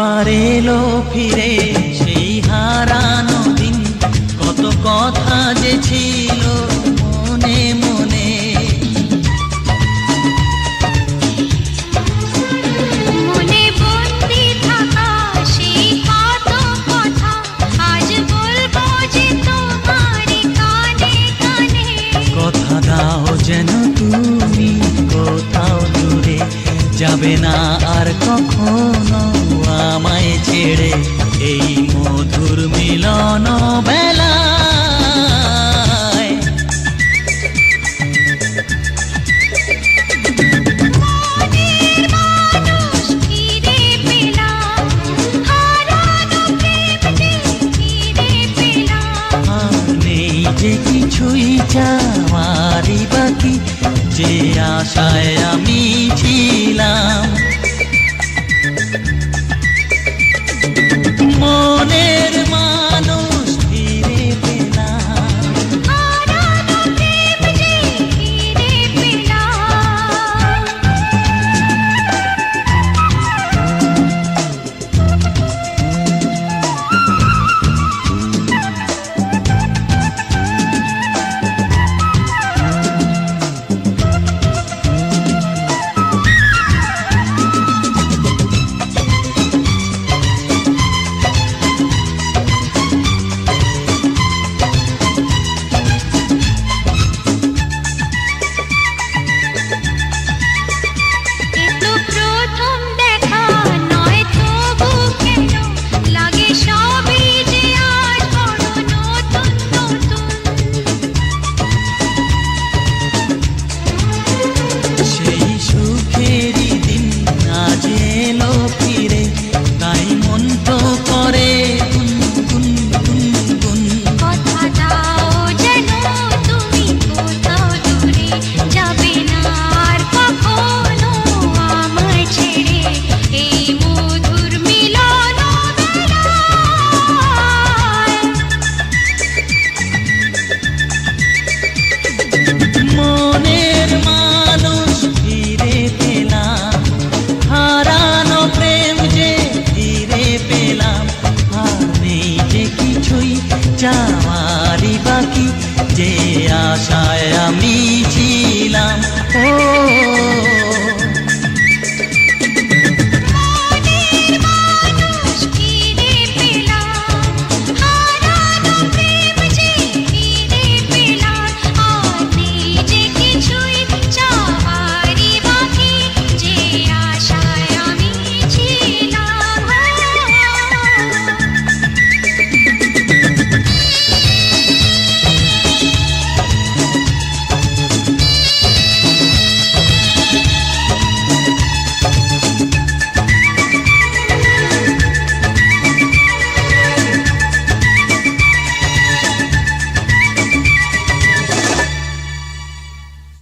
আবার এলো ফিরে সেই হারানো দিন। কত কথা যে ছিল মনে মনে। কথা দাও যেন তুমি কোথাও দূরে। যাবে না আর কখনো। আমায় ছেড়ে এই মধুর মিলন প্রেম যে কিছুই চাওয়ারই বাকি যে আশায় আমি ছিলাম। Oh.